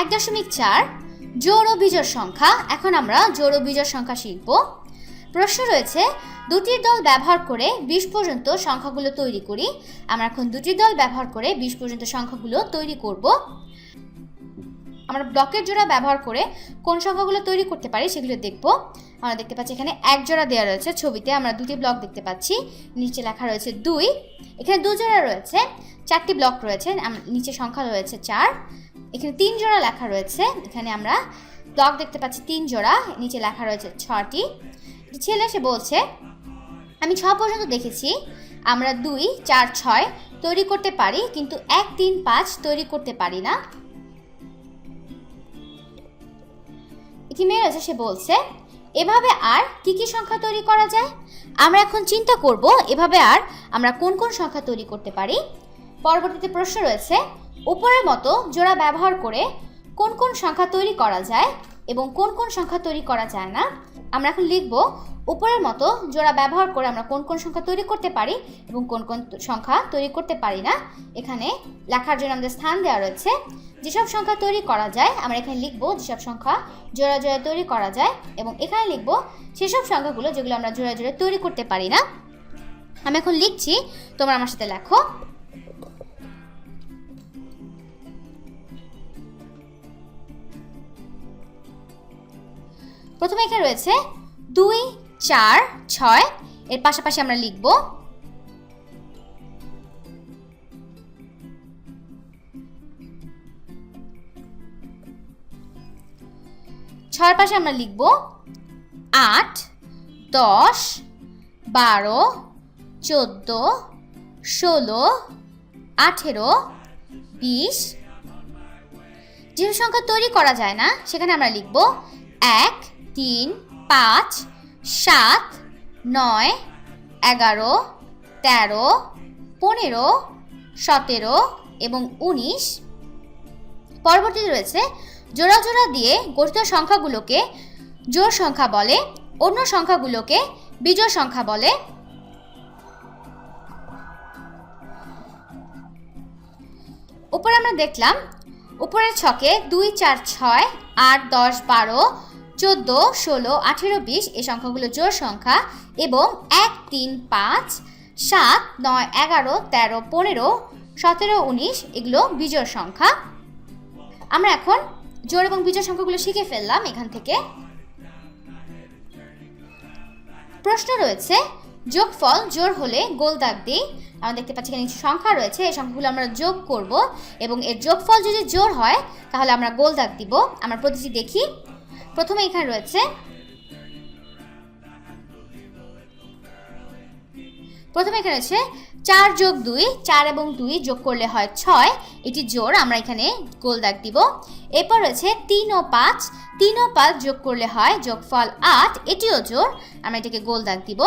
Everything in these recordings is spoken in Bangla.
এক দশমিক চার, জোড় ও বিজোড় সংখ্যা। এখন আমরা জোড় ও বিজোড় সংখ্যা শিখব। প্রশ্ন রয়েছে দুটির দল ব্যবহার করে বিশ পর্যন্ত সংখ্যাগুলো তৈরি করি। আমরা এখন দুটির দল ব্যবহার করে বিশ পর্যন্ত সংখ্যাগুলো তৈরি করব। আমরা ব্লকের জোড়া ব্যবহার করে কোন সংখ্যাগুলো তৈরি করতে পারি সেগুলো দেখব। আমরা দেখতে পাচ্ছি এখানে এক জোড়া দেওয়া রয়েছে। ছবিতে আমরা দুটি ব্লক দেখতে পাচ্ছি। নিচে লেখা রয়েছে দুই। এখানে দু জোড়া রয়েছে, চারটি ব্লক রয়েছে। নিচে সংখ্যা রয়েছে চার। এখানে তিন জোড়া লেখা রয়েছে। এখানে আমরা ব্লক দেখতে পাচ্ছি তিন জোড়া, নিচে লেখা রয়েছে ছটি। ছেলে সে বলছে, আমি ছ পর্যন্ত দেখেছি, আমরা দুই, চার, ছয় তৈরি করতে পারি, কিন্তু এক, তিন, পাঁচ তৈরি করতে পারি না। একটি মেয়ে রয়েছে সে বলছে, এভাবে আর কি কি সংখ্যা তৈরি করা যায়? আমরা এখন চিন্তা করব, এভাবে আর আমরা কোন কোন সংখ্যা তৈরি করতে পারি? পরবর্তীতে প্রশ্ন রয়েছে, উপরের মতো জোড়া ব্যবহার করে কোন কোন সংখ্যা তৈরি করা যায় এবং কোন কোন সংখ্যা তৈরি করা যায় না। আমরা এখন লিখব, উপরের মতো জোড়া ব্যবহার করে আমরা কোন কোন সংখ্যা তৈরি করতে পারি এবং কোন কোন সংখ্যা তৈরি করতে পারি না। এখানে লেখার জন্য আমাদের স্থান দেওয়া রয়েছে। যেসব সংখ্যা তৈরি করা যায়, আমরা এখানে লিখব যেসব সংখ্যা জোড়া জোড়া তৈরি করা যায় এবং এখানে লিখব সেসব সংখ্যাগুলো যেগুলো আমরা জোড়া জোড়া তৈরি করতে পারি না। আমি এখন লিখছি, তোমরা আমার সাথে লেখো। প্রথমে এখানে রয়েছে দুই, চার, ছয়। এর পাশাপাশি আমরা লিখব ছয়ের পাশে আমরা লিখব আট, দশ, বারো, চোদ্দ, ষোলো, আঠেরো, বিশ। যেসব সংখ্যা তৈরি করা যায় না, সেখানে আমরা লিখব এক তিন, পাঁচ, সাত, নয়, এগারো, তেরো, পনেরো, সতেরো এবং উনিশ। পরবর্তীতে রয়েছে জোড়া জোড়া দিয়ে গঠিত সংখ্যাগুলোকে জোড় সংখ্যা বলে, অন্য সংখ্যাগুলোকে বিজোড় সংখ্যা বলে। উপরে আমরা দেখলাম, উপরের ছকে দুই, চার, ছয়, আট, দশ, বারো চোদ্দ, ষোলো, আঠেরো, বিশ, এই সংখ্যাগুলো জোর সংখ্যা এবং এক, তিন, পাঁচ, সাত, নয়, এগারো, তেরো, পনেরো, সতেরো, উনিশ, এগুলো বিজোড় সংখ্যা। আমরা এখন জোর এবং বিজোড় সংখ্যাগুলো শিখে ফেললাম এখান থেকে। প্রশ্ন রয়েছে, যোগফল জোর হলে গোল দাগ দিই। আমরা দেখতে পাচ্ছি এখানে সংখ্যা রয়েছে, এই সংখ্যাগুলো আমরা যোগ করব এবং এর যোগফল যদি জোর হয়, তাহলে আমরা গোল দাগ দিব। আমরা প্রতিটি দেখি। প্রথমে এখানে রয়েছে প্রথমে এখানে রয়েছে চার যোগ দুই, চার এবং দুই যোগ করলে হয় ছয়। এটি জোর আমরা এখানে গোল দাগ দিব। এরপর রয়েছে তিন ও পাঁচ। তিন ও পাঁচ যোগ করলে হয় যোগফল আট, এটিও জোর আমরা এটাকে গোল দাগ দিব।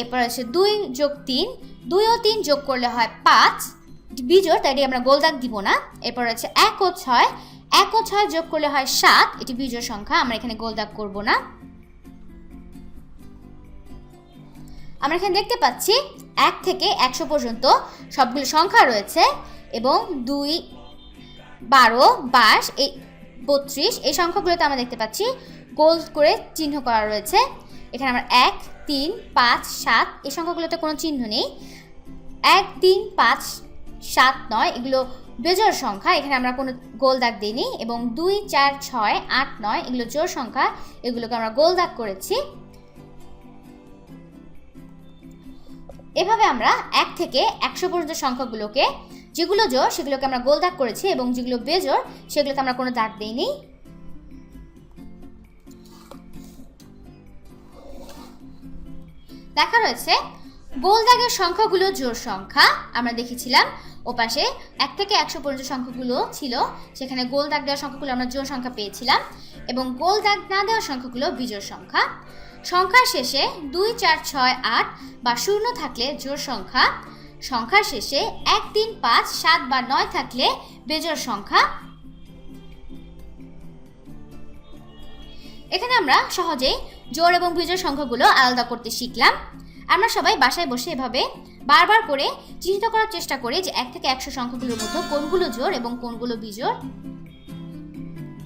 এরপর রয়েছে দুই যোগ তিন। দুই ও তিন যোগ করলে হয় পাঁচ। বিজোড় তাই আমরা গোল দাগ দিব না। এরপর রয়েছে এক ও ছয়। এক ও ছয় যোগ করলে হয় সাত। এটি বিজোড় সংখ্যা, আমরা এখানে গোল দাগ করব না। আমরা এখানে দেখতে পাচ্ছি এক থেকে একশো পর্যন্ত সবগুলো সংখ্যা রয়েছে এবং দুই, বারো, বাইশ, এই বত্রিশ, এই সংখ্যাগুলোতে আমরা দেখতে পাচ্ছি গোল করে চিহ্ন করা রয়েছে। এখানে আমরা এক, তিন, পাঁচ, সাত, এই সংখ্যাগুলোতে কোনো চিহ্ন নেই। এক, তিন, পাঁচ, সাত নয়, এগুলো বেজোড় সংখ্যা, এখানে আমরা কোনো গোল দাগ দিইনি এবং দুই, চার, ছয়, আট, নয়, এগুলো জোড় সংখ্যা, এগুলোকে আমরা গোল দাগ করেছি। এভাবে আমরা এক থেকে একশো পর্যন্ত সংখ্যাগুলোকে, যেগুলো জোর সেগুলোকে আমরা গোল দাগ করেছি এবং যেগুলো বেজোর সেগুলোকে আমরা কোনো দাগ দিইনি। দেখা রয়েছে গোল দাগের সংখ্যাগুলো জোর সংখ্যা। আমরা দেখেছিলাম ওপাশে এক থেকে একশো পর্যন্ত সংখ্যাগুলো ছিল। সেখানে গোল দাগ দেওয়ার সংখ্যাগুলো আমরা জোর সংখ্যা পেয়েছিলাম এবং গোল দাগ না দেওয়ার সংখ্যাগুলো বিজোড় সংখ্যা। সংখ্যার শেষে দুই, চার, ছয়, আট বা শূন্য থাকলে জোর সংখ্যা। সংখ্যার শেষে এক, তিন, পাঁচ, সাত বা নয় থাকলে বেজোর সংখ্যা। এখানে আমরা সহজেই জোর এবং বিজোড় সংখ্যাগুলো আলাদা করতে শিখলাম। আমরা সবাই বাসায় বসে এভাবে বারবার করে চিহ্নিত করার চেষ্টা করি যে এক থেকে একশো সংখ্যাগুলোর মধ্যে কোনগুলো জোর এবং কোনগুলো বিজোড়।